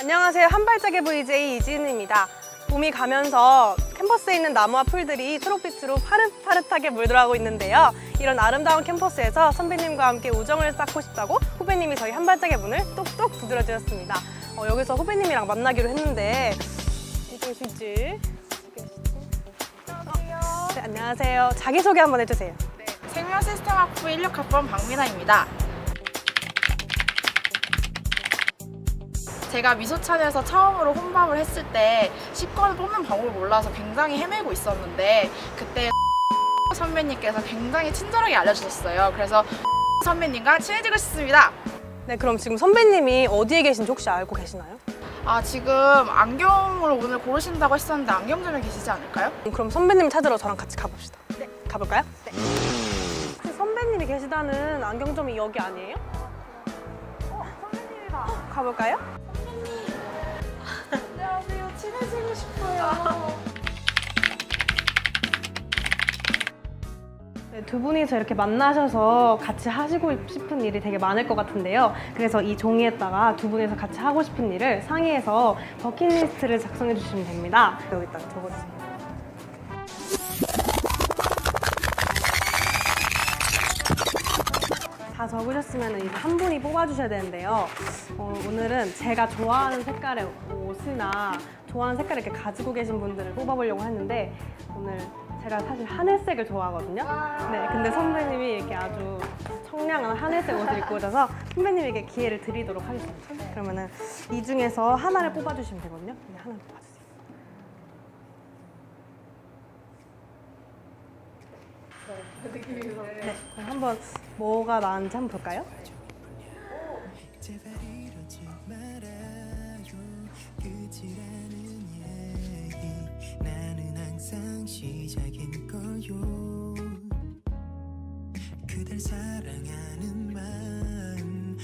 안녕하세요. 한발짝의 VJ 이지은입니다. 봄이 가면서 캠퍼스에 있는 나무와 풀들이 초록빛으로 파릇파릇하게 물들어가고 있는데요. 이런 아름다운 캠퍼스에서 선배님과 함께 우정을 쌓고 싶다고 후배님이 저희 한발짝의 문을 똑똑 두드려 주셨습니다. 어, 여기서 후배님이랑 만나기로 했는데 이쪽에 있지? 어, 네, 안녕하세요. 자기소개 한번 해주세요. 네, 생명 시스템학부 16학번 박민아입니다. 제가 미소찬에서 처음으로 혼밥을 했을 때 식권을 뽑는 방법을 몰라서 굉장히 헤매고 있었는데 그때 선배님께서 굉장히 친절하게 알려주셨어요. 그래서 선배님과 친해지고 싶습니다. 네, 그럼 지금 선배님이 어디에 계신지 혹시 알고 계시나요? 아 지금 안경을 오늘 고르신다고 했었는데 안경점에 계시지 않을까요? 그럼 선배님 찾으러 저랑 같이 가봅시다. 네. 가볼까요? 네. 혹시 선배님이 계시다는 안경점이 여기 아니에요? 어, 선배님이다. 가볼까요? 안녕하세요. 친해지고 싶어요. 두 분이서 이렇게 만나셔서 같이 하시고 싶은 일이 되게 많을 것 같은데요. 그래서 이 종이에다가 두 분이서 같이 하고 싶은 일을 상의해서 버킷리스트를 작성해 주시면 됩니다. 여기다 적어주세요. 다 적으셨으면 이제 한 분이 뽑아주셔야 되는데요. 어, 오늘은 제가 좋아하는 색깔의 옷이나 좋아하는 색깔을 이렇게 가지고 계신 분들을 뽑아보려고 했는데 오늘 제가 사실 하늘색을 좋아하거든요. 네, 근데 선배님이 이렇게 아주 청량한 하늘색 옷을 입고 오셔서 선배님에게 기회를 드리도록 하겠습니다. 그러면은 이 중에서 하나를 뽑아주시면 되거든요. 네, 하나 뽑아주세요. 네, 그럼 한번 뭐가 나은지 한번 볼까요? 그댈 사랑하는 마음